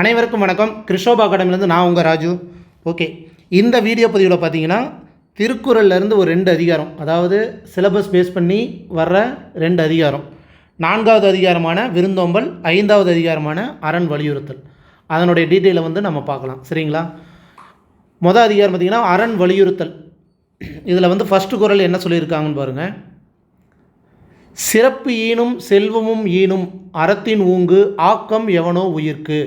அனைவருக்கும் வணக்கம். கிருஷ்ணோபா அகாடமிலேருந்து நான் உங்கள் ராஜு. ஓகே. இந்த வீடியோ பதிவில் பார்த்தீங்கன்னா திருக்குறள்லேருந்து ஒரு ரெண்டு அதிகாரம் அதாவது சிலபஸ் பேஸ் பண்ணி வர்ற ரெண்டு அதிகாரம். நான்காவது அதிகாரமான விருந்தோம்பல் ஐந்தாவது அதிகாரமான அரண் வலியுறுத்தல். அதனுடைய டீட்டெயிலை வந்து நம்ம பார்க்கலாம். சரிங்களா? மொதல் அதிகாரம் பார்த்திங்கன்னா அரண் வலியுறுத்தல். இதில் வந்து ஃபஸ்ட்டு குரல் என்ன சொல்லியிருக்காங்கன்னு பாருங்கள் சிறப்பு ஈனும் செல்வமும் ஈனும் அறத்தின் ஊங்கு ஆக்கம் எவனோ உயிர்க்கு.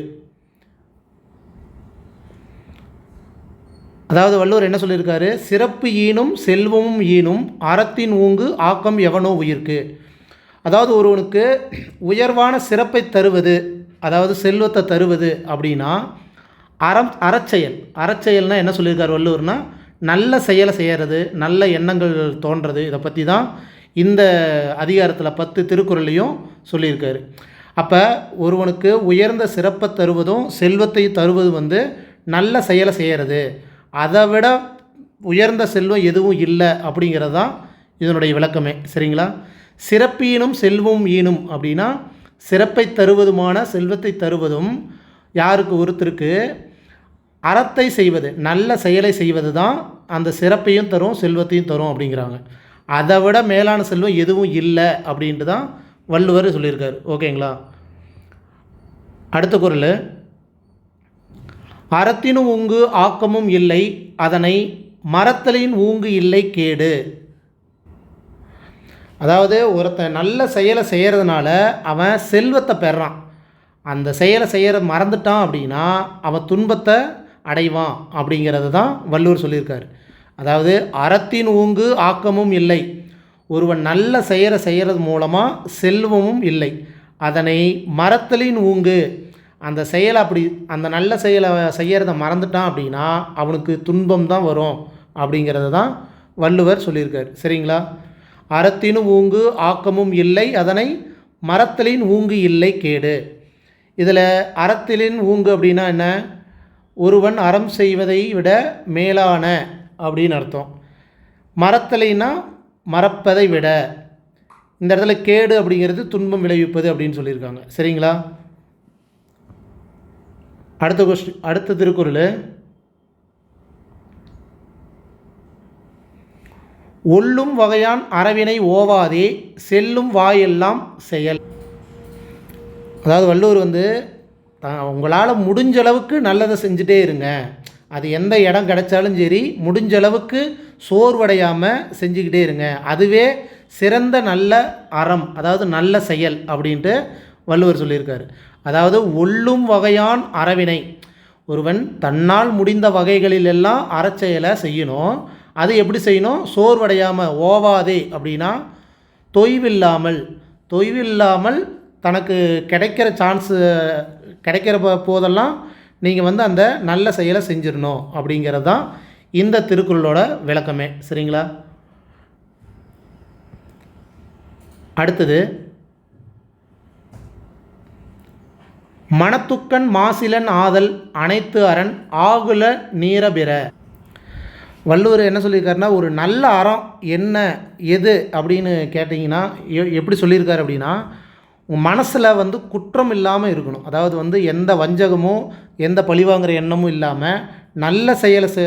அதாவது வள்ளுவர் என்ன சொல்லியிருக்காரு? சிறப்பு ஈனும் செல்வமும் ஈனும் அறத்தின் ஊங்கு ஆக்கம் எவனோ உயிர்க்கு. அதாவது ஒருவனுக்கு உயர்வான சிறப்பை தருவது அதாவது செல்வத்தை தருவது அப்படின்னா அறம் அறச்செயல். அறச்செயல்னால் என்ன சொல்லியிருக்கார் வள்ளுவர்னா நல்ல செயலை செய்கிறது நல்ல எண்ணங்கள் தோன்றது. இதை பற்றி தான் இந்த அதிகாரத்தில் பத்து திருக்குறளையும் சொல்லியிருக்காரு. அப்போ ஒருவனுக்கு உயர்ந்த சிறப்பை தருவதும் செல்வத்தை தருவது வந்து நல்ல செயலை செய்கிறது அதை விட உயர்ந்த செல்வம் எதுவும் இல்லை அப்படிங்கிறது தான் இதனுடைய விளக்கமே. சரிங்களா? சிறப்பீனும் செல்வம் ஈனும் அப்படின்னா சிறப்பை தருவதுமான செல்வத்தை தருவதும் யாருக்கு ஒருத்தருக்கு? அறத்தை செய்வது நல்ல செயலை செய்வது தான் அந்த சிறப்பையும் தரும் செல்வத்தையும் தரும் அப்படிங்கிறாங்க. அதை விட மேலான செல்வம் எதுவும் இல்லை அப்படின்ட்டு தான் வள்ளுவர் சொல்லியிருக்காரு. ஓகேங்களா? அடுத்த குரல். அறத்தினும் ஊங்கு ஆக்கமும் இல்லை அதனை மரத்தலின் ஊங்கு இல்லை கேடு. அதாவது ஒருத்தன் நல்ல செயலை செய்கிறதுனால அவன் செல்வத்தை பெறான். அந்த செயலை செய்கிற மறந்துட்டான் அப்படின்னா அவன் துன்பத்தை அடைவான் அப்படிங்கிறது தான் வள்ளுவர் சொல்லியிருக்காரு. அதாவது அறத்தின் ஊங்கு ஆக்கமும் இல்லை. ஒருவன் நல்ல செயலை செய்கிறது மூலமாக செல்வமும் இல்லை. அதனை மரத்தலின் ஊங்கு அந்த செயலை அப்படி அந்த நல்ல செயலை செய்கிறத மறந்துட்டான் அப்படின்னா அவனுக்கு துன்பம் தான் வரும் அப்படிங்கிறத தான் வள்ளுவர் சொல்லியிருக்கார். சரிங்களா? அறத்தினும் ஊங்கு ஆக்கமும் இல்லை அதனை மரத்தலின் ஊங்கு இல்லை கேடு. இதில் அறத்திலின் ஊங்கு அப்படின்னா என்ன? ஒருவன் அறம் செய்வதை விட மேலான அப்படின்னு அர்த்தம். மரத்தலைனா மறப்பதை விட. இந்த இடத்துல கேடு அப்படிங்கிறது துன்பம் விளைவிப்பது அப்படின்னு சொல்லியிருக்காங்க. சரிங்களா? அடுத்த கொஸ்டின் அடுத்த திருக்குறள். ஒல்லும் வகையான் அறவினை ஓவாதே செல்லும் வாயெல்லாம் செயல். அதாவது வள்ளுவர் வந்து உங்களால் முடிஞ்ச அளவுக்கு நல்லதை செஞ்சுட்டே இருங்க. அது எந்த இடம் கிடைச்சாலும் சரி முடிஞ்ச அளவுக்கு சோர்வடையாமல் செஞ்சுக்கிட்டே இருங்க. அதுவே சிறந்த நல்ல அறம் அதாவது நல்ல செயல் அப்படின்ட்டு வள்ளுவர் சொல்லியிருக்காரு. அதாவது ஒல்லும் வகையான் அறவினை. ஒருவன் தன்னால் முடிந்த வகைகளில் எல்லாம் அறச்செயலை செய்யணும். அது எப்படி செய்யணும்? சோர்வடையாமல் ஓவாதே அப்படின்னா தொய்வில்லாமல் தொய்வில்லாமல் தனக்கு கிடைக்கிற சான்ஸு கிடைக்கிற போதெல்லாம் நீங்கள் வந்து அந்த நல்ல செயலை செஞ்சிடணும் அப்படிங்கிறது தான் இந்த திருக்குறளோட விளக்கமே. சரிங்களா? அடுத்தது மணத்துக்கண் மாசிலன் ஆதல் அனைத்து அரண் ஆகுல நீரபிற. வள்ளுவர் என்ன சொல்லியிருக்காருன்னா ஒரு நல்ல அறம் என்ன எது அப்படின்னு கேட்டிங்கன்னா எப்படி சொல்லியிருக்காரு அப்படின்னா உன் மனசில் வந்து குற்றம் இல்லாமல் இருக்கணும். அதாவது வந்து எந்த வஞ்சகமோ எந்த பழிவாங்கிற எண்ணமும் இல்லாமல் நல்ல செயலை செ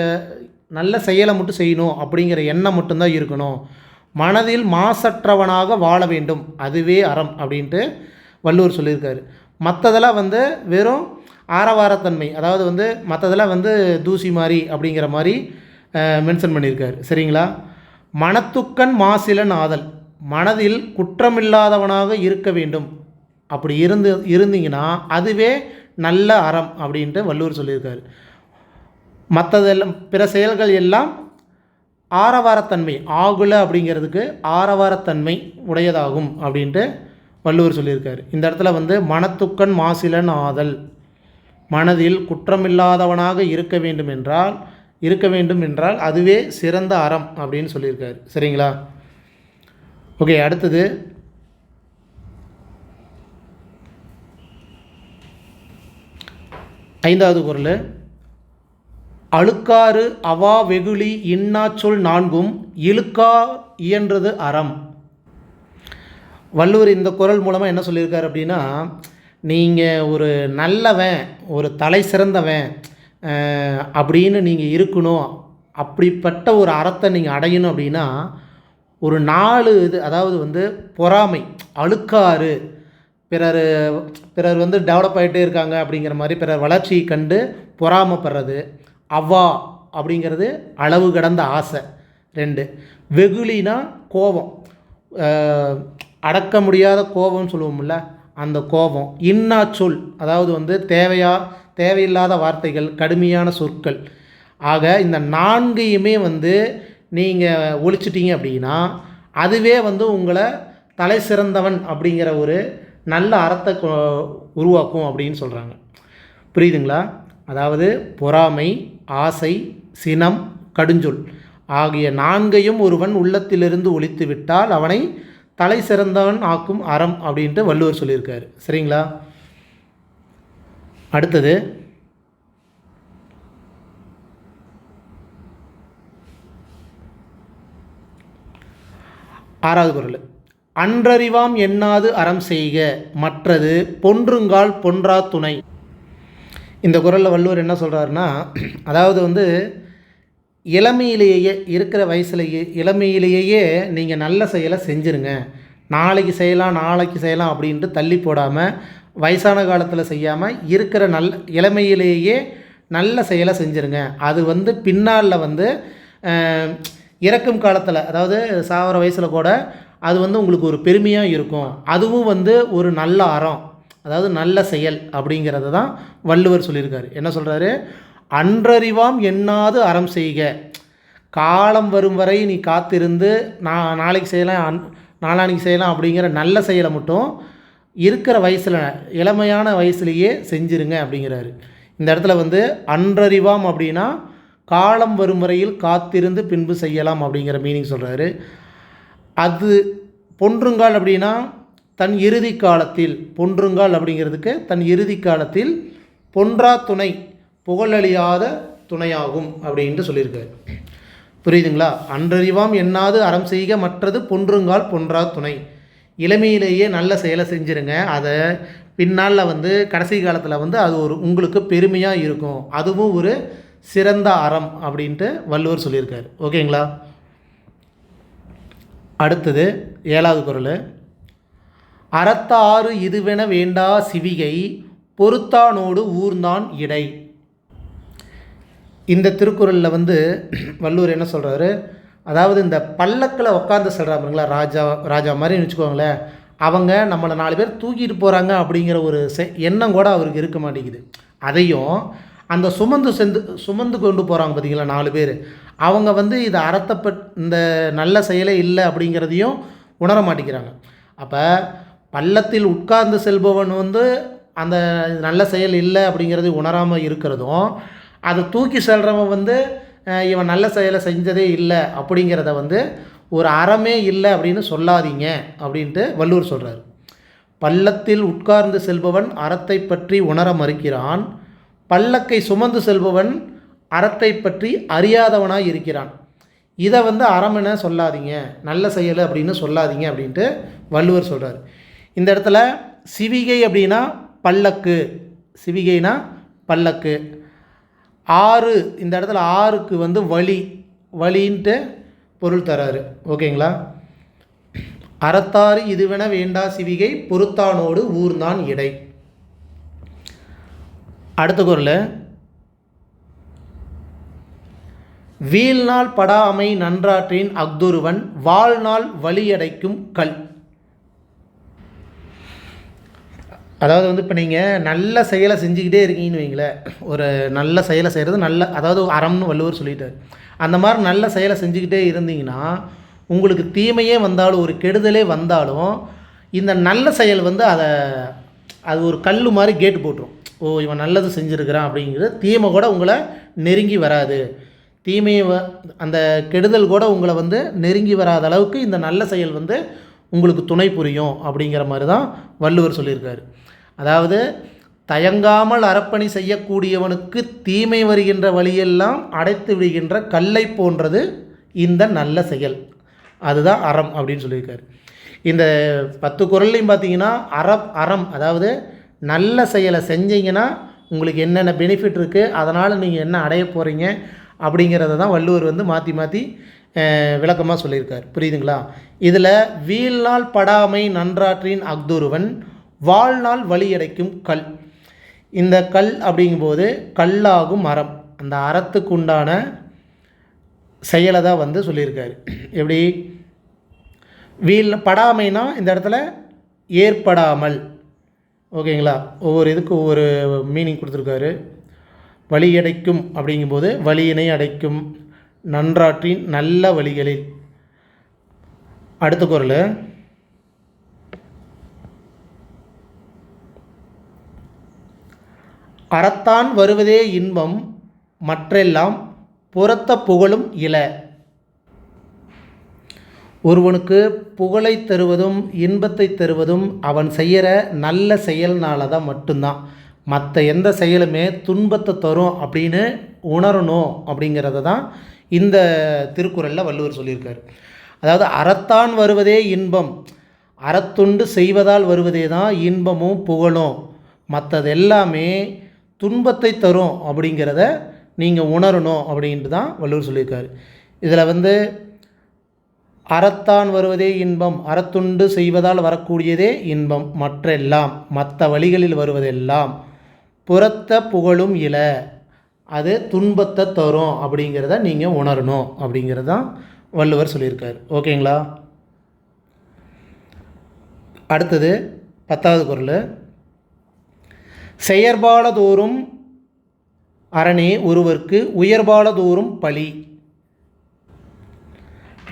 நல்ல செயலை மட்டும் செய்யணும் அப்படிங்கிற எண்ணம் மட்டும்தான் இருக்கணும். மனதில் மாசற்றவனாக வாழ வேண்டும். அதுவே அறம் அப்படின்ட்டு வள்ளுவர் சொல்லியிருக்காரு. மற்றதெல்லாம் வந்து வெறும் ஆரவாரத்தன்மை. அதாவது வந்து மற்றதெல்லாம் வந்து தூசி மாதிரி அப்படிங்கிற மாதிரி மென்ஷன் பண்ணியிருக்காரு. சரிங்களா? மனத்துக்கண் மாசிலன் ஆதல். மனதில் குற்றமில்லாதவனாக இருக்க வேண்டும். அப்படி இருந்து இருந்தீங்கன்னா அதுவே நல்ல அறம் அப்படின்ட்டு வள்ளுவர் சொல்லியிருக்காரு. மற்றதெல்லாம் பிற செயல்கள் எல்லாம் ஆரவாரத்தன்மை. ஆகுல அப்படிங்கிறதுக்கு ஆரவாரத்தன்மை உடையதாகும் அப்படின்ட்டு வள்ளுவர் சொல்லியிருக்கார். இந்த இடத்துல வந்து மனத்துக்கண் மாசிலன் ஆதல். மனதில் குற்றமில்லாதவனாக இருக்க வேண்டும் என்றால் இருக்க வேண்டும் என்றால் அதுவே சிறந்த அறம் அப்படின்னு சொல்லியிருக்காரு. சரிங்களா? ஓகே அடுத்தது. ஐந்தாவது குரல். அழுக்காறு அவா வெகுளி இன்னாச்சொல் நான்கும் இழுக்கா இயன்றது அறம். வள்ளுவர் இந்த குரல் மூலமாக என்ன சொல்லியிருக்காரு அப்படின்னா நீங்கள் ஒரு நல்லவன் ஒரு தலை சிறந்தவன் அப்படின்னு நீங்கள் இருக்கணும். அப்படிப்பட்ட ஒரு அறத்தை நீங்கள் அடையணும் அப்படின்னா ஒரு நாலு இது அதாவது வந்து பொறாமை அழுக்காறு பிறர் பிறர் வந்து டெவலப் ஆகிட்டே இருக்காங்க அப்படிங்கிற மாதிரி பிறர் வளர்ச்சியை கண்டு பொறாமைப்படுறது அவ்வா அப்படிங்கிறது அளவு கடந்த ஆசை. ரெண்டு வெகுளினா கோபம். அடக்க முடியாத கோபம்னு சொல்லுவோம்ல அந்த கோபம். இன்னா சொல் அதாவது வந்து தேவையா தேவையில்லாத வார்த்தைகள் கடுமையான சொற்கள். ஆக இந்த நான்கையுமே வந்து நீங்கள் ஒழிச்சிட்டீங்க அப்படின்னா அதுவே வந்து உங்களை தலை சிறந்தவன் அப்படிங்கிற ஒரு நல்ல அறத்தை உருவாக்கும் அப்படின்னு சொல்கிறாங்க புரியுதுங்களா? அதாவது பொறாமை ஆசை சினம் கடுஞ்சொல். ஆகிய நான்கையும் ஒருவன் உள்ளத்திலிருந்து ஒழித்து விட்டால் அவனை தலை சிறந்தவன் ஆக்கும் அறம் அப்படின்ட்டு வள்ளுவர் சொல்லியிருக்காரு. சரிங்களா? அடுத்தது ஆறாவது குறள் அன்றறிவாம் எண்ணாது அறம் செய்க மற்றது பொன்றுங்கால் பொன்றா துணை. இந்த குறளில் வள்ளுவர் என்ன சொல்கிறாருன்னா அதாவது வந்து இளமையிலேயே இருக்கிற வயசுலேயே இளமையிலேயே நீங்கள் நல்ல செயலை செஞ்சுருங்க. நாளைக்கு செய்யலாம் நாளைக்கு செய்யலாம் அப்படின்ட்டு தள்ளி போடாமல் வயசான காலத்தில் செய்யாமல் இருக்கிற நல் இளமையிலேயே நல்ல செயலை செஞ்சுருங்க. அது வந்து பின்னால் வந்து இறக்கும் காலத்தில் அதாவது சாவர வயசில் கூட அது வந்து உங்களுக்கு ஒரு பெருமையாக இருக்கும். அதுவும் வந்து ஒரு நல்ல அறம் அதாவது நல்ல செயல் அப்படிங்கிறத தான் வள்ளுவர் சொல்லியிருக்காரு. என்ன சொல்கிறாரு அன்றறிவாம் எண்ணாது அறம் செய்க. காலம் வரும் வரை நீ காத்திருந்து நான் நாளைக்கு செய்யலாம் அன் நாளானிக்கு செய்யலாம் அப்படிங்கிற நல்ல செயலை மட்டும் இருக்கிற வயசில் இளமையான வயசுலேயே செஞ்சுருங்க அப்படிங்கிறாரு. இந்த இடத்துல வந்து அன்றறிவாம் அப்படின்னா காலம் வரும் வரையில் காத்திருந்து பின்பு செய்யலாம் அப்படிங்கிற மீனிங் சொல்கிறாரு அது பொன்றுங்கால் அப்படின்னா தன் இறுதி காலத்தில் பொன்றுங்கால் அப்படிங்கிறதுக்கு தன் இறுதி காலத்தில் பொன்றா துணை புகழழியாத துணையாகும் அப்படின்ட்டு சொல்லியிருக்காரு. புரியுதுங்களா? அன்றறிவாம் எண்ணாது அறம் செய்க மற்றது பொன்றுங்கால் பொன்றா துணை. இளமையிலேயே நல்ல செயலை செஞ்சுருங்க. அதை பின்னால் வந்து கடைசி காலத்தில் வந்து அது ஒரு உங்களுக்கு பெருமையாக இருக்கும். அதுவும் ஒரு சிறந்த அறம் அப்படின்ட்டு வள்ளுவர் சொல்லியிருக்கார். ஓகேங்களா? அடுத்தது ஏழாவது குரல். அறத்தாறு இதுவென வேண்டா சிவிகை பொறுத்தானோடு ஊர்ந்தான் இடை. இந்த திருக்குறளில் வந்து வள்ளுவர் என்ன சொல்கிறாரு அதாவது இந்த பல்லக்கில் உட்காந்து சொல்கிறாங்களா ராஜா ராஜா மாதிரி வச்சுக்கோங்களேன் அவங்க நம்மளை நாலு பேர் தூக்கிட்டு போகிறாங்க அப்படிங்கிற ஒரு செ எண்ணம் கூட அவருக்கு இருக்க மாட்டேங்குது. அதையும் அந்த சுமந்து செந்து சுமந்து கொண்டு போகிறாங்க பார்த்தீங்களா நாலு பேர். அவங்க வந்து இதை அறத்தப்பட் இந்த நல்ல செயலே இல்லை அப்படிங்கிறதையும் உணர மாட்டேங்கிறாங்க. அப்போ பள்ளத்தில் உட்கார்ந்து செல்பவன் வந்து அந்த நல்ல செயல் இல்லை அப்படிங்கிறது உணராமல் இருக்கிறதும் அதை தூக்கி செல்றவன் வந்து இவன் நல்ல செயலை செஞ்சதே இல்லை அப்படிங்கிறத வந்து ஒரு அறமே இல்லை அப்படின்னு சொல்லாதீங்க அப்படின்ட்டு வள்ளுவர் சொல்கிறார் பள்ளத்தில் உட்கார்ந்து செல்பவன் அறத்தை பற்றி உணர மறுக்கிறான். பல்லக்கை சுமந்து செல்பவன் அறத்தை பற்றி அறியாதவனாக இருக்கிறான். இதை வந்து அறமென சொல்லாதீங்க நல்ல செயல் அப்படின்னு சொல்லாதீங்க அப்படின்ட்டு வள்ளுவர் சொல்கிறார் இந்த இடத்துல சிவிகை அப்படின்னா பல்லக்கு சிவிகைனா பல்லக்கு. ஆறு இந்த இடத்துல ஆறுக்கு வந்து வழி வழின்ட்டு பொருள் தராரு. ஓகேங்களா? அறத்தாறு இதுவென வேண்டா சிவிகை பொறுத்தானோடு ஊர்ந்தான் இடை. அடுத்த குரல். வீழ்நாள் படாமை நன்றாற்றின் அக்துருவன் வாழ்நாள் வழியடைக்கும் கல். அதாவது வந்து இப்போ நீங்கள் நல்ல செயலை செஞ்சுக்கிட்டே இருக்கீங்கன்னு வைங்களேன் ஒரு நல்ல செயலை செய்கிறது நல்ல அதாவது அறம்னு வள்ளுவர் சொல்லிட்டார். அந்த மாதிரி நல்ல செயலை செஞ்சுக்கிட்டே இருந்தீங்கன்னா உங்களுக்கு தீமையே வந்தாலும் ஒரு கெடுதலே வந்தாலும் இந்த நல்ல செயல் வந்து அதை அது ஒரு கல் மாதிரி கேட்டு போட்டுரும். ஓ இவன் நல்லது செஞ்சுருக்கிறான் அப்படிங்கிறது தீமை கூட உங்களை நெருங்கி வராது. தீமையை வ- அந்த கெடுதல் கூட உங்களை வந்து நெருங்கி வராத அளவுக்கு இந்த நல்ல செயல் வந்து உங்களுக்கு துணை புரியும் அப்படிங்கிற மாதிரி தான் வள்ளுவர் சொல்லியிருக்காரு. அதாவது தயங்காமல் அறப்பணி செய்யக்கூடியவனுக்கு தீமை வருகின்ற வழியெல்லாம் அடைத்து விடுகின்ற கல்லை போன்றது இந்த நல்ல செயல். அதுதான் அறம் அப்படின்னு சொல்லியிருக்காரு. இந்த பத்து குரல்லையும் பார்த்தீங்கன்னா அறம் அறம் அதாவது நல்ல செயலை செஞ்சீங்கன்னா உங்களுக்கு என்னென்ன பெனிஃபிட் இருக்குது அதனால் நீங்கள் என்ன அடைய போகிறீங்க அப்படிங்கிறத தான் வள்ளுவர் வந்து மாற்றி மாற்றி விளக்கமாக சொல்லியிருக்கார். புரியுதுங்களா? இதில் வீழ்நாள் படாமை நன்றாற்றின் அக்துருவன் வாழ்நாள் வழியடைக்கும் கல். இந்த கல் அப்படிங்கும்போது கல்லாகும் மரம். அந்த அறத்துக்கு உண்டான செயலை தான் வந்து சொல்லியிருக்காரு. எப்படி? வீல் படாமைனா இந்த இடத்துல ஏற்படாமல். ஓகேங்களா? ஒவ்வொரு இதுக்கு ஒவ்வொரு மீனிங் கொடுத்துருக்காரு. வழியடைக்கும் அப்படிங்கும்போது வழியினை அடைக்கும் நன்றாற்றின் நல்ல வழிகளில். அடுத்த குரல். அறத்தான் வருவதே இன்பம் மற்றெல்லாம் புறத்த புகழும் இல. ஒருவனுக்கு புகழை தருவதும் இன்பத்தை தருவதும் அவன் செய்கிற நல்ல செயல்னால தான் மட்டும்தான். மற்ற எந்த செயலுமே துன்பத்தை தரும் அப்படின்னு உணரணும் அப்படிங்கிறத தான் இந்த திருக்குறளில் வள்ளுவர் சொல்லியிருக்கார். அதாவது அறத்தான் வருவதே இன்பம் அறத்துண்டு செய்வதால் வருவதே தான் இன்பமும் புகழும். மற்றது எல்லாமே துன்பத்தை தரும் அப்படிங்கிறத நீங்கள் உணரணும் அப்படின்ட்டு தான் வள்ளுவர் சொல்லியிருக்காரு. இதில் வந்து அறத்தான் வருவதே இன்பம் அறத்துண்டு செய்வதால் வரக்கூடியதே இன்பம் மற்றெல்லாம் மற்ற வழிகளில் வருவதெல்லாம் புறத்த புகழும் இல அது துன்பத்தை தரும் அப்படிங்கிறத நீங்கள் உணரணும் அப்படிங்கிறது தான் வள்ளுவர் சொல்லியிருக்கார். ஓகேங்களா? அடுத்தது பத்தாவது குரல். செயற்பாலதோறும் அரணே ஒருவருக்கு உயர்பாலதோறும் பழி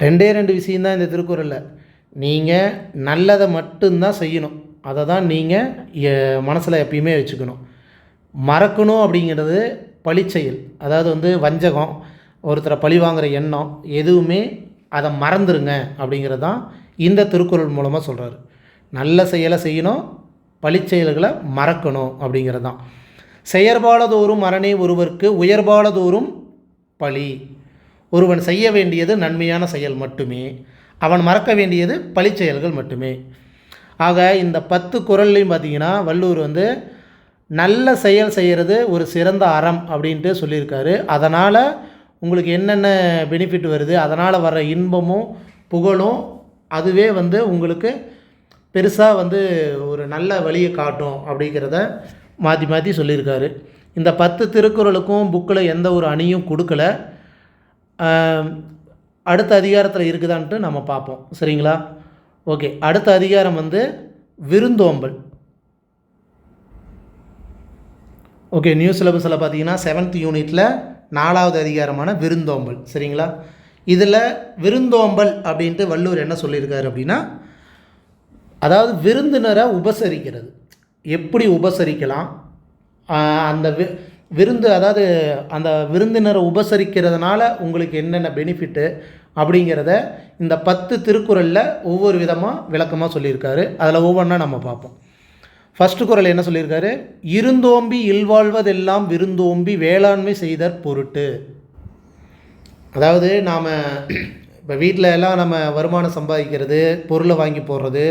ரெண்டே ரெண்டு விஷயந்தான் இந்த திருக்குறளில். நீங்கள் நல்லதை மட்டும்தான் செய்யணும். அதை தான் நீங்கள் மனசில் எப்பயுமே வச்சுக்கணும். மறக்கணும் அப்படிங்கிறது பழிச்செயல். அதாவது வந்து வஞ்சகம் ஒருத்தரை பழி வாங்குகிற எண்ணம் எதுவுமே அதை மறந்துருங்க அப்படிங்கிறது தான் இந்த திருக்குறள் மூலமாக சொல்கிறாரு நல்ல செயலை செய்யணும் பழிச்செயல்களை மறக்கணும் அப்படிங்கிறது தான் செயற்பாலதோறும் மரணே ஒருவருக்கு உயர்பாலதோறும் பழி. ஒருவன் செய்ய வேண்டியது நன்மையான செயல் மட்டுமே. அவன் மறக்க வேண்டியது பழிச்செயல்கள் மட்டுமே. ஆக இந்த பத்து குரல்லையும் பார்த்தீங்கன்னா வள்ளுவர் வந்து நல்ல செயல் செய்கிறது ஒரு சிறந்த அறம் அப்படின்ட்டு சொல்லியிருக்காரு. அதனால் உங்களுக்கு என்னென்ன பெனிஃபிட் வருது? அதனால் வர இன்பமும் புகழும் அதுவே வந்து உங்களுக்கு பெருசாக வந்து ஒரு நல்ல வழியை காட்டும் அப்படிங்கிறத மாற்றி மாற்றி சொல்லியிருக்காரு. இந்த பத்து திருக்குறளுக்கும் புக்கில் எந்த ஒரு அணியும் கொடுக்கல. அடுத்த அதிகாரத்தில் இருக்குதான்ட்டு நம்ம பார்ப்போம். சரிங்களா? ஓகே அடுத்த அதிகாரம் வந்து விருந்தோம்பல். ஓகே நியூ சிலபஸில் பார்த்தீங்கன்னா செவன்த் யூனிட்டில் நாலாவது அதிகாரமான விருந்தோம்பல். சரிங்களா? இதில் விருந்தோம்பல் அப்படின்ட்டு வள்ளுவர் என்ன சொல்லியிருக்காரு அப்படின்னா அதாவது விருந்தினரை உபசரிக்கிறது. எப்படி உபசரிக்கலாம்? அந்த வி விருந்து அதாவது அந்த விருந்தினரை உபசரிக்கிறதுனால உங்களுக்கு என்னென்ன பெனிஃபிட்டு அப்படிங்கிறத இந்த பத்து திருக்குறளில் ஒவ்வொரு விதமாக விளக்கமாக சொல்லியிருக்காரு. அதில் ஒவ்வொன்றா நம்ம பார்ப்போம். ஃபஸ்ட்டு குரல் என்ன சொல்லியிருக்காரு? இருந்தோம்பி இல்வாழ்வதெல்லாம் விருந்தோம்பி வேளாண்மை செய்தற் பொருட்டு. அதாவது நாம் இப்போ வீட்டில் எல்லாம் நம்ம வருமானம் சம்பாதிக்கிறது பொருளை வாங்கி போடுறது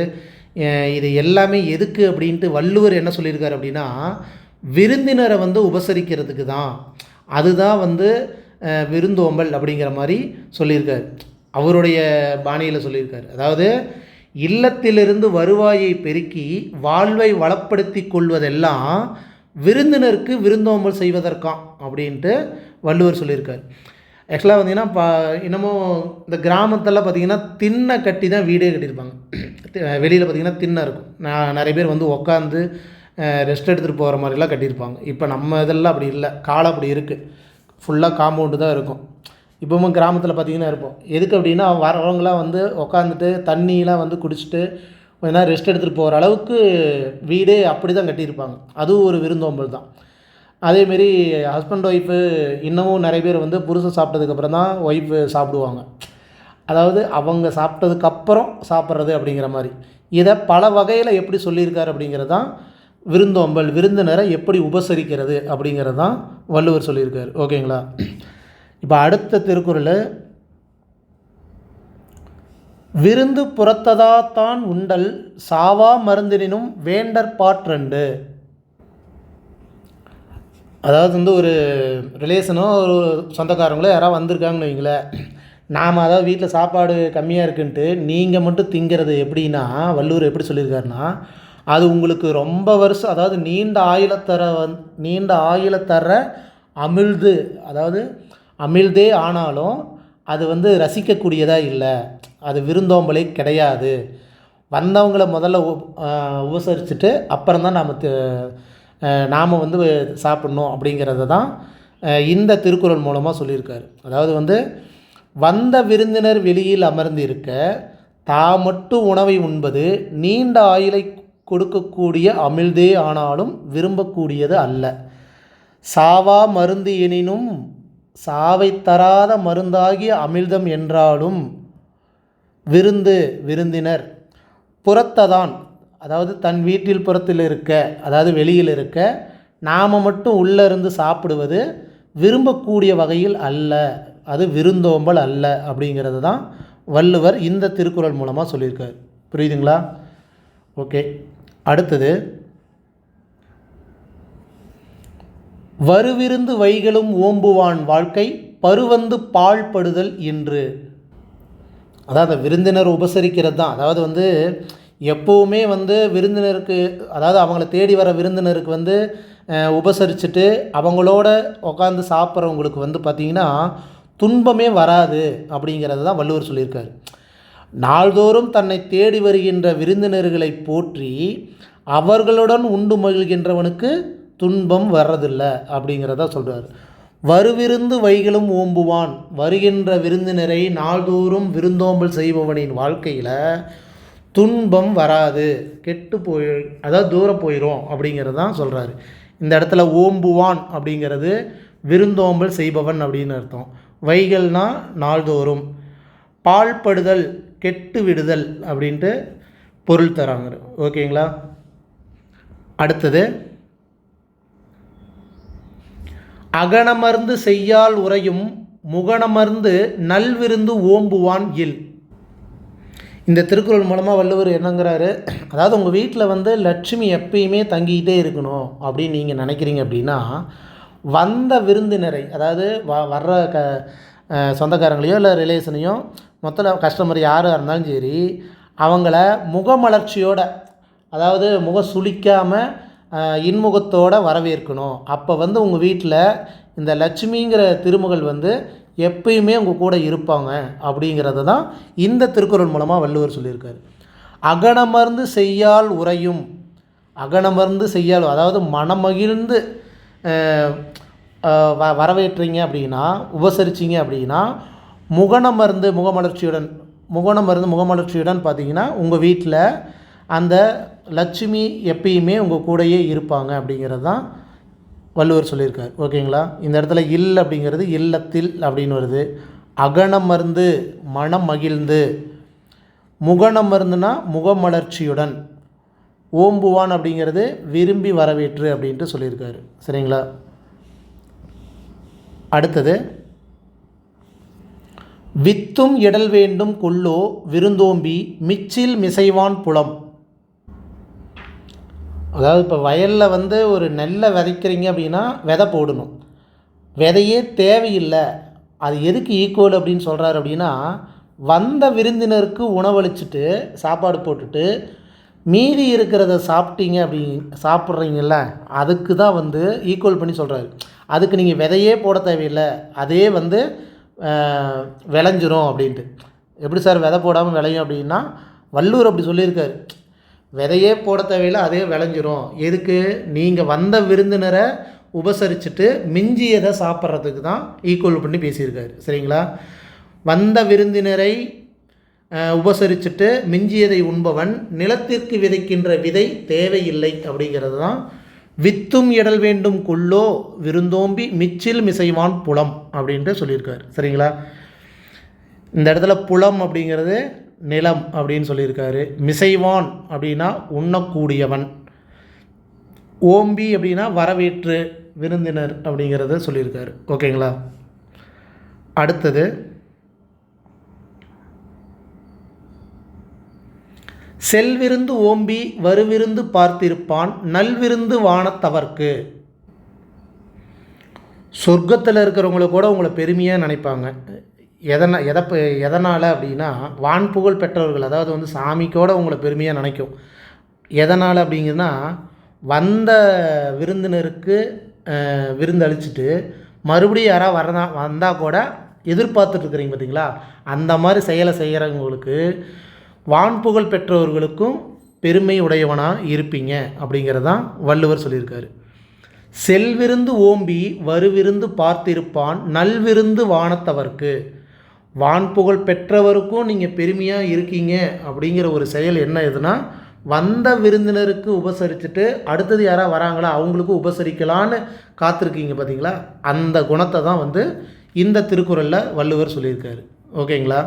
இது எல்லாமே எதுக்கு அப்படின்ட்டு வள்ளுவர் என்ன சொல்லியிருக்காரு அப்படின்னா விருந்தினரை வந்து உபசரிக்கிறதுக்கு தான். அதுதான் வந்து விருந்தோம்பல் அப்படிங்கிற மாதிரி சொல்லியிருக்கார். அவருடைய பாணியில் சொல்லியிருக்கார். அதாவது இல்லத்திலிருந்து வருவாயை பெருக்கி வாழ்வை வளப்படுத்தி கொள்வதெல்லாம் விருந்தினருக்கு விருந்தோம்பல் செய்வதற்காம் அப்படின்ட்டு வள்ளுவர் சொல்லியிருக்கார். ஆக்சுவலாக பார்த்திங்கன்னா பா இன்னமும் இந்த கிராமத்தில் பார்த்திங்கன்னா திண்ணை கட்டி தான் வீடே கட்டியிருப்பாங்க. வெளியில் பார்த்திங்கன்னா திண்ணை இருக்கும். நான் நிறைய பேர் வந்து உக்காந்து ரெஸ்ட் எடுத்துகிட்டு போகிற மாதிரிலாம் கட்டியிருப்பாங்க. இப்போ நம்ம இதெல்லாம் அப்படி இல்லை. காலம் அப்படி இருக்குது ஃபுல்லாக காம்பவுண்டு தான் இருக்கும். இப்போவும் கிராமத்தில் பார்த்திங்கன்னா இருப்போம். எதுக்கு அப்படின்னா வரவங்களாம் வந்து உக்காந்துட்டு தண்ணியெலாம் வந்து குடிச்சிட்டு கொஞ்ச நேரம் ரெஸ்ட் எடுத்துகிட்டு போகிற அளவுக்கு வீடே அப்படி தான் கட்டியிருப்பாங்க. அதுவும் ஒரு விருந்தோம்பல் தான். அதேமாரி ஹஸ்பண்ட் ஒய்ஃபு இன்னமும் நிறைய பேர் வந்து புருஷன் சாப்பிட்டதுக்கப்புறம் தான் ஒய்ஃபு சாப்பிடுவாங்க. அதாவது அவங்க சாப்பிட்டதுக்கப்புறம் சாப்பிட்றது அப்படிங்கிற மாதிரி. இதை பல வகையில் எப்படி சொல்லியிருக்காரு அப்படிங்கிறது தான் விருந்தோம்பல் விருந்தினரை எப்படி உபசரிக்கிறது அப்படிங்கிறது தான் வள்ளுவர் சொல்லியிருக்காரு. ஓகேங்களா? இப்போ அடுத்த திருக்குறள் விருந்து புறத்ததா தான் உண்டல் சாவா மருந்தினும் வேண்டற்பாற்றண்டு அதாவது வந்து ஒரு ரிலேஷனோ ஒரு சொந்தக்காரங்களோ யாராவது வந்திருக்காங்கன்னு வைங்களேன் நாம் அதாவது வீட்டில் சாப்பாடு கம்மியாக இருக்குன்ட்டு நீங்கள் மட்டும் திங்கிறது எப்படின்னா வள்ளுவர் எப்படி சொல்லியிருக்காருன்னா அது உங்களுக்கு ரொம்ப வருஷம் அதாவது நீண்ட ஆயுளத்தர வந் நீண்ட ஆயுளத்தர அமிழ்து அதாவது அமிழ்தே ஆனாலும் அது வந்து ரசிக்கக்கூடியதாக இல்லை. அது விருந்தோம்பலே கிடையாது. வந்தவங்கள முதல்ல உ உபசரிச்சுட்டு அப்புறம் தான் நாம் நாம் வந்து சாப்பிட்ணும் அப்படிங்கிறத தான் இந்த திருக்குறள் மூலமாக சொல்லியிருக்காரு. அதாவது வந்து வந்த விருந்தினர் வெளியில் அமர்ந்து இருக்க தா மட்டும் உணவை உண்பது நீண்ட ஆயுளை கொடுக்கக்கூடிய அமிழ்தே ஆனாலும் விரும்பக்கூடியது அல்ல. சாவா மருந்து எனினும் சாவை தராத மருந்தாகிய அமிழ்தம் என்றாலும் விருந்து விருந்தினர் புறத்ததான். அதாவது தன் வீட்டில் புறத்தில் இருக்க அதாவது வெளியில் இருக்க நாம் மட்டும் உள்ளே இருந்து சாப்பிடுவது விரும்பக்கூடிய வகையில் அல்ல. அது விருந்தோம்பல் அல்ல அப்படிங்கிறது தான் வள்ளுவர் இந்த திருக்குறள் மூலமாக சொல்லியிருக்கார். புரியுதுங்களா? ஓகே. அடுத்தது வருவிருந்து வைகளும் ஓம்புவான் வாழ்க்கை பருவந்து பாழ்படுதல் என்று அதாவது விருந்தினர் உபசரிக்கிறது தான். அதாவது வந்து எப்போவுமே வந்து விருந்தினருக்கு அதாவது அவங்கள தேடி வர விருந்தினருக்கு வந்து உபசரிச்சுட்டு அவங்களோட உட்காந்து சாப்பிட்றவங்களுக்கு வந்து பார்த்திங்கன்னா துன்பமே வராது அப்படிங்கிறது தான் வள்ளுவர் சொல்லியிருக்காரு. நாள்தோறும் தன்னை தேடி வருகின்ற விருந்தினர்களை போற்றி அவர்களுடன் உண்டு மகிழ்கின்றவனுக்கு துன்பம் வர்றதில்லை அப்படிங்கிறத சொல்கிறார் வருவிருந்து வைகளும் ஓம்புவான். வருகின்ற விருந்தினரை நாள்தோறும் விருந்தோம்பல் செய்பவனின் வாழ்க்கையில் துன்பம் வராது கெட்டு போய் அதாவது தூரம் போயிடும் அப்படிங்கிறது தான் சொல்கிறாரு இந்த இடத்துல ஓம்புவான் அப்படிங்கிறது விருந்தோம்பல் செய்பவன் அப்படின்னு அர்த்தம். வைகள்னால் நாள்தோறும். பால்படுதல் கெட்டு விடுதல் அப்படின்ட்டு பொருள் தராங்க. ஓகேங்களா? அடுத்தது அகனமர்ந்து செய்யால் உரையும் முகனமர்ந்து நல்விருந்து ஓம்புவான் இல். இந்த திருக்குறள் மூலமாக வள்ளுவர் என்னங்கிறாரு? அதாவது உங்கள் வீட்டில் வந்து லட்சுமி எப்பயுமே தங்கிக்கிட்டே இருக்கணும் அப்படின்னு நீங்கள் நினைக்கிறீங்க அப்படின்னா வந்த விருந்தினரை அதாவது வ வர்ற க சொந்தக்காரங்களையோ இல்லை ரிலேஷனையோ மொத்தம் கஸ்டமர் யாராக இருந்தாலும் சரி அவங்கள முகமலர்ச்சியோட அதாவது முக சுளிக்காமல் இன்முகத்தோடு வரவேற்கணும். அப்போ வந்து உங்கள் வீட்டில் இந்த லட்சுமிங்கிற திருமகள் வந்து எப்பயுமே உங்கள் கூட இருப்பாங்க அப்படிங்கிறத தான் இந்த திருக்குறள் மூலமாக வள்ளுவர் சொல்லியிருக்காரு. அகனமர்ந்து செய்யால் உறையும். அகனமர்ந்து செய்யால் அதாவது மனமகிழ்ந்து வ வரவேற்றீங்க அப்படின்னா உபசரிச்சிங்க அப்படின்னா முகனமர்ந்து முகமலர்ச்சியுடன் முகனமர்ந்து முகமலர்ச்சியுடன் பார்த்தீங்கன்னா உங்கள் வீட்டில் அந்த லட்சுமி எப்பயுமே உங்கள் கூடையே இருப்பாங்க அப்படிங்கிறது தான் வள்ளுவர் சொல்லியிருக்கார். ஓகேங்களா? இந்த இடத்துல இல் அப்படிங்கிறது இல்லத்தில் அப்படின்னு வருது. அகனமர்ந்து மனம் மகிழ்ந்து. முகனமர்ந்துனா முகமலர்ச்சியுடன். ஓம்புவான் அப்படிங்கிறது விரும்பி வரவேற்று அப்படின்ட்டு சொல்லியிருக்காரு. சரிங்களா? அடுத்தது வித்தும் இடல் வேண்டும் கொள்ளோ விருந்தோம்பி மிச்சில் மிசைவான் புலம். அதாவது இப்போ வயலில் வந்து ஒரு நெல்லை விதைக்கிறீங்க அப்படின்னா விதை போடணும். விதையே தேவையில்லை. அது எதுக்கு ஈக்குவல் அப்படின்னு சொல்கிறாரு அப்படின்னா வந்த விருந்தினருக்கு உணவளிச்சுட்டு சாப்பாடு போட்டுட்டு மீதி இருக்கிறத சாப்பிட்டீங்க அப்படி சாப்பிட்றீங்கல்ல அதுக்கு தான் வந்து ஈக்குவல் பண்ணி சொல்கிறாரு அதுக்கு நீங்கள் விதையே போட தேவையில்லை. அதே வந்து விளைஞ்சிரும் அப்படின்ட்டு. எப்படி சார் விதை போடாமல் விளையும் அப்படின்னா வல்லூர் அப்படி சொல்லியிருக்காரு. விதையே போட தேவையில்லை அதே விளைஞ்சிரும். எதுக்கு? நீங்கள் வந்த விருந்தினரை உபசரிச்சுட்டு மிஞ்சியதை சாப்பிட்றதுக்கு தான் ஈக்குவல் பண்ணி பேசியிருக்காரு. சரிங்களா? வந்த விருந்தினரை உபசரிச்சுட்டு மிஞ்சியதை உண்பவன் நிலத்திற்கு விதைக்கின்ற விதை தேவையில்லை அப்படிங்கிறது தான் வித்தும் இடல் வேண்டும் குள்ளோ விருந்தோம்பி மிச்சில் மிசைவான் புலம் அப்படின்ட்டு சொல்லியிருக்காரு. சரிங்களா? இந்த இடத்துல புலம் அப்படிங்கிறது நிலம் அப்படின்னு சொல்லியிருக்காரு. மிசைவான் அப்படின்னா உண்ணக்கூடியவன். ஓம்பி அப்படின்னா வரவேற்று விருந்தினர் அப்படிங்கிறத சொல்லியிருக்காரு. ஓகேங்களா? அடுத்தது செல்விருந்து ஓம்பி வருவிருந்து பார்த்திருப்பான் நல்விருந்து வானத்தவர்க்கு. சொர்க்கத்தில் இருக்கிறவங்கள கூட உங்களை பெருமையாக நினைப்பாங்க. எதனா எதை எதனால் அப்படின்னா வான்புகழ் பெற்றவர்கள் அதாவது வந்து சாமிக்கோட உங்களை பெருமையாக நினைக்கும். எதனால் அப்படிங்கன்னா வந்த விருந்தினருக்கு விருந்து அளிச்சுட்டு மறுபடியும் யாராவது வரதா வந்தால் கூட எதிர்பார்த்துட்ருக்குறீங்க பார்த்தீங்களா அந்த மாதிரி செயலை செய்கிறவங்களுக்கு வான்புகழ் பெற்றவர்களுக்கும் பெருமை உடையவனாக இருப்பீங்க அப்படிங்கிறதான் வள்ளுவர் சொல்லியிருக்காரு. செல்விருந்து ஓம்பி வருவிருந்து பார்த்திருப்பான் நல்விருந்து வானத்தவர்க்கு. வான் புகழ் பெற்றவருக்கும் நீங்கள் பெருமையாக இருக்கீங்க அப்படிங்கிற ஒரு செயல் என்ன எதுனா வந்த விருந்தினருக்கு உபசரிச்சுட்டு அடுத்தது யாராக வராங்களா அவங்களுக்கும் உபசரிக்கலான்னு காத்திருக்கீங்க பார்த்தீங்களா அந்த குணத்தை தான் வந்து இந்த திருக்குறளில் வள்ளுவர் சொல்லியிருக்காரு. ஓகேங்களா?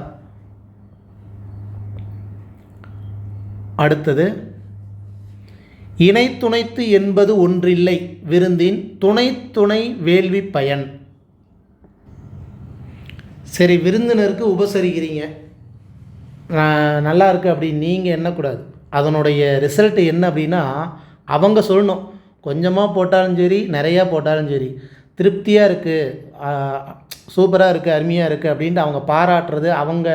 அடுத்தது இணை துணைத்து என்பது ஒன்றில்லை விருந்தின் துணை துணை வேள்வி பயன். சரி விருந்தினருக்கு உபசரிக்கிறீங்க. நல்லா இருக்கு அப்படின்னு நீங்கள் எண்ணக்கூடாது. அதனுடைய ரிசல்ட்டு என்ன அப்படின்னா அவங்க சொல்லணும். கொஞ்சமாக போட்டாலும் சரி நிறையா போட்டாலும் சரி திருப்தியாக இருக்குது சூப்பராக இருக்குது அருமையாக இருக்குது அப்படின்ட்டு அவங்க பாராட்டுறது அவங்க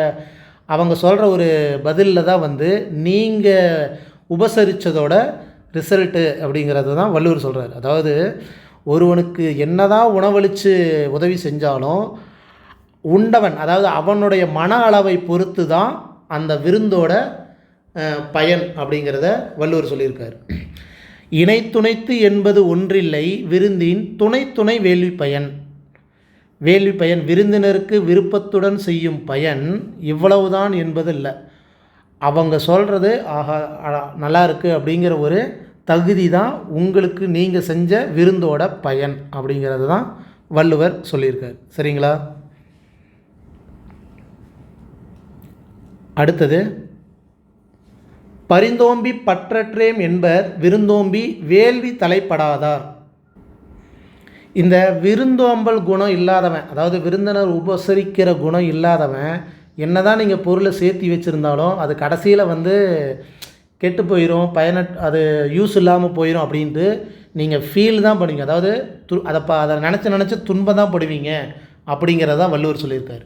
அவங்க சொல்கிற ஒரு பதிலில் தான் வந்து நீங்கள் உபசரித்ததோட ரிசல்ட்டு அப்படிங்கிறது தான் வள்ளுவர் சொல்கிறார் அதாவது ஒருவனுக்கு என்னதான் உணவளித்து உதவி செஞ்சாலும் உண்டவன் அதாவது அவனுடைய மன அளவை பொறுத்து தான் அந்த விருந்தோட பயன் அப்படிங்கிறத வள்ளுவர் சொல்லியிருக்கார். இணை துணைத்து என்பது ஒன்றில்லை விருந்தின் துணை துணை வேள்வி பயன். வேள்வி பயன் விருந்தினருக்கு விருப்பத்துடன் செய்யும் பயன் இவ்வளவுதான் என்பது இல்லை அவங்க சொல்கிறது ஆஹா நல்லா இருக்குது அப்படிங்கிற ஒரு தகுதி தான் உங்களுக்கு நீங்கள் செஞ்ச விருந்தோட பயன் அப்படிங்கிறது தான் வள்ளுவர் சொல்லியிருக்கார். சரிங்களா? அடுத்தது பரிந்தோம்பி பற்றற்றேம் என்பர் விருந்தோம்பி வேள்வி தலைப்படாதார். இந்த விருந்தோம்பல் குணம் இல்லாதவன் அதாவது விருந்தினர் உபசரிக்கிற குணம் இல்லாதவன் என்னதான் நீங்கள் பொருளை சேர்த்தி வச்சுருந்தாலும் அது கடைசியில் வந்து கெட்டு போயிடும் பயன அது யூஸ் இல்லாமல் போயிடும் அப்படின்ட்டு நீங்கள் ஃபீல் தான் பண்ணுவீங்க. அதாவது து அதை ப அதை நினச்சி நினச்சி துன்பம் தான் படுவீங்க அப்படிங்கிறதான் வள்ளுவர் சொல்லியிருக்காரு.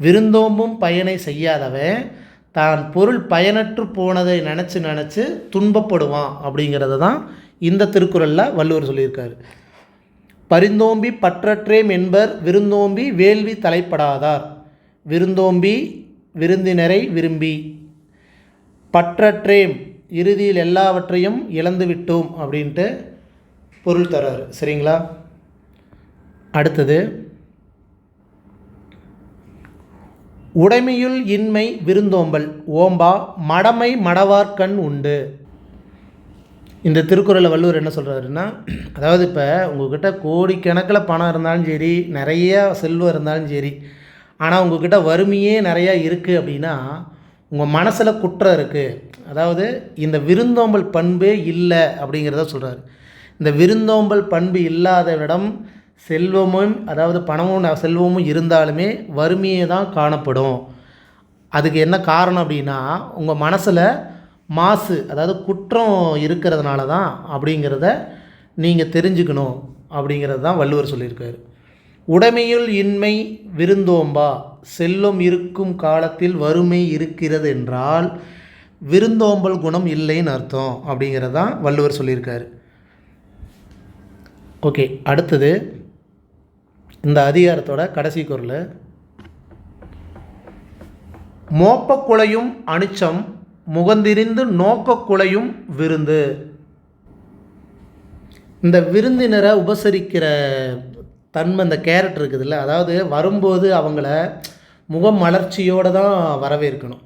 விருந்தோம்பும் பயனை செய்யாதவன் தான் பொருள் பயனற்று போனதை நினச்சி நினச்சி துன்பப்படுவான் அப்படிங்கிறத தான் இந்த திருக்குறளில் வள்ளுவர் சொல்லியிருக்காரு. பரிந்தோம்பி பற்றற்றேம் என்பர் விருந்தோம்பி வேள்வி தலைப்படாதார். விருந்தோம்பி விருந்தினரை விரும்பி. பற்றற்றேம் இறுதியில் எல்லாவற்றையும் இழந்து விட்டோம் அப்படின்ட்டு பொருள் தராரு. சரிங்களா? அடுத்தது உடைமையுள் இன்மை விருந்தோம்பல். ஓம்பா மடமை மடவார்க்கண் உண்டு. இந்த திருக்குறளை வள்ளுவர் என்ன சொல்கிறாருன்னா அதாவது இப்போ உங்ககிட்ட கோடிக்கணக்கில் பணம் இருந்தாலும் சரி நிறைய செல்வம் இருந்தாலும் சரி ஆனால் உங்ககிட்ட வறுமையே நிறையா இருக்குது அப்படின்னா உங்கள் மனசில் குற்றம் இருக்குது அதாவது இந்த விருந்தோம்பல் பண்பே இல்லை அப்படிங்கிறத சொல்கிறாரு இந்த விருந்தோம்பல் பண்பு இல்லாதவிடம் செல்வமும் அதாவது பணமும் செல்வமும் இருந்தாலுமே வறுமையே தான் காணப்படும். அதுக்கு என்ன காரணம் அப்படின்னா உங்கள் மனசில் மாசு அதாவது குற்றம் இருக்கிறதுனால தான் அப்படிங்கிறத நீங்கள் தெரிஞ்சுக்கணும் அப்படிங்கிறது தான் வள்ளுவர் சொல்லியிருக்காரு. உடைமையுள் இன்மை விருந்தோம்பா செல்வம் இருக்கும் காலத்தில் வறுமை இருக்கிறது என்றால் விருந்தோம்பல் குணம் இல்லைன்னு அர்த்தம் அப்படிங்கிறது தான் வள்ளுவர் சொல்லியிருக்காரு. ஓகே அடுத்தது இந்த அதிகாரத்தோட கடைசி குரல். மோப்பக்குலையும் அனுச்சம் முகந்திரிந்து நோக்கக்குலையும் விருந்து. இந்த விருந்தினரை உபசரிக்கிற தன்மை இந்த கேரட் இருக்குதுல்ல அதாவது வரும்போது அவங்கள முகம் மலர்ச்சியோடு தான் வரவேற்கணும்.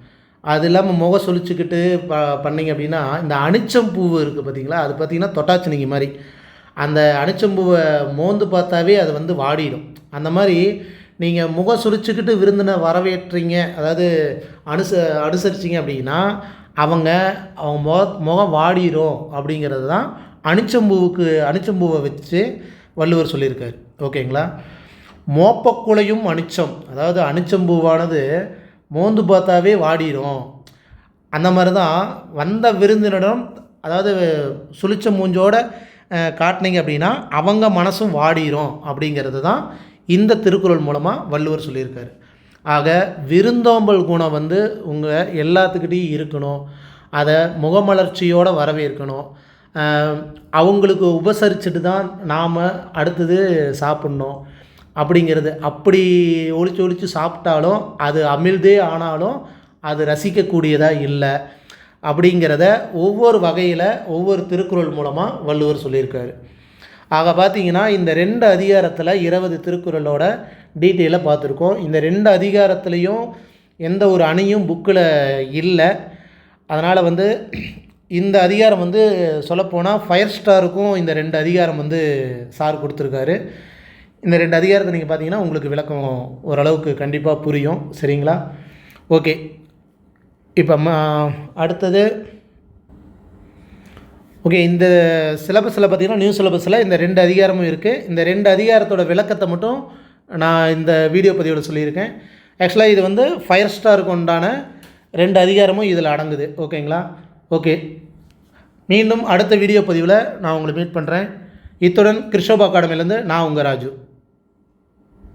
அது இல்லாமல் முக சொலிச்சுக்கிட்டு ப பண்ணிங்க அப்படின்னா இந்த அனிச்சம் பூவு இருக்குது பார்த்தீங்களா அது பார்த்தீங்கன்னா தொட்டாச்சினிங்க மாதிரி. அந்த அனிச்சம்பூவை மோந்து பார்த்தாவே அது வந்து வாடிடும். அந்த மாதிரி நீங்கள் முக சுரிச்சுக்கிட்டு விருந்தினை வரவேற்றீங்க அதாவது அனுச அனுசரிச்சிங்க அப்படின்னா அவங்க அவங்க முக முகம் வாடிரும் அப்படிங்கிறது தான் அனிச்சம்பூவுக்கு அனிச்சம்பூவை வச்சு வள்ளுவர் சொல்லியிருக்காரு. ஓகேங்களா? மோப்பக்குலையும் அனிச்சம் அதாவது அனிச்சம்பூவானது மோந்து பார்த்தாவே வாடிரும். அந்த மாதிரி தான் வந்த விருந்தினரிடம் அதாவது சுழிச்ச மூஞ்சோட காட்டினீங்க அப்படின்னா அவங்க மனசும் வாடிரும் அப்படிங்கிறது தான் இந்த திருக்குறள் மூலமாக வள்ளுவர் சொல்லியிருக்காரு. ஆக விருந்தோம்பல் குணம் வந்து உங்கள் எல்லாத்துக்கிட்டேயும் இருக்கணும். அதை முகமலர்ச்சியோடு வரவேற்கணும். அவங்களுக்கு உபசரிச்சுட்டு தான் நாம் அடுத்தது சாப்பிட்ணும் அப்படிங்கிறது. அப்படி ஒழிச்சு ஒழித்து சாப்பிட்டாலும் அது அமிழ்தே ஆனாலும் அது ரசிக்கக்கூடியதாக இல்லை. அப்படிங்கிறத ஒவ்வொரு வகையில் ஒவ்வொரு திருக்குறள் மூலமாக வள்ளுவர் சொல்லியிருக்காரு. ஆக பார்த்தீங்கன்னா இந்த ரெண்டு அதிகாரத்தில் இருபது திருக்குறளோட டீட்டெயிலாக பார்த்துருக்கோம். இந்த ரெண்டு அதிகாரத்துலேயும் எந்த ஒரு அணியும் புக்கில் இல்லை. அதனால் வந்து இந்த அதிகாரம் வந்து சொல்லப்போனால் ஃபயர் ஸ்டாருக்கும் இந்த ரெண்டு அதிகாரம் வந்து சார் கொடுத்துருக்காரு. இந்த ரெண்டு அதிகாரத்தை நீங்கள் பார்த்தீங்கன்னா உங்களுக்கு விளக்கம் ஓரளவுக்கு கண்டிப்பாக புரியும். சரிங்களா? ஓகே. இப்போ ம அடுத்தது ஓகே இந்த சிலபஸில் பார்த்தீங்கன்னா நியூ சிலபஸில் இந்த ரெண்டு அதிகாரமும் இருக்குது இந்த ரெண்டு அதிகாரத்தோட விளக்கத்தை மட்டும் நான் இந்த வீடியோ பதிவோடு சொல்லியிருக்கேன். ஆக்சுவலாக இது வந்து ஃபயர் ஸ்டாருக்கு உண்டான ரெண்டு அதிகாரமும் இதில் அடங்குது. ஓகேங்களா ஓகே மீண்டும் அடுத்த வீடியோ பதிவில் நான் உங்களை மீட் பண்ணுறேன் இத்துடன் கிருஷோபா அகாடமிலேருந்து நான் உங்கள் ராஜு.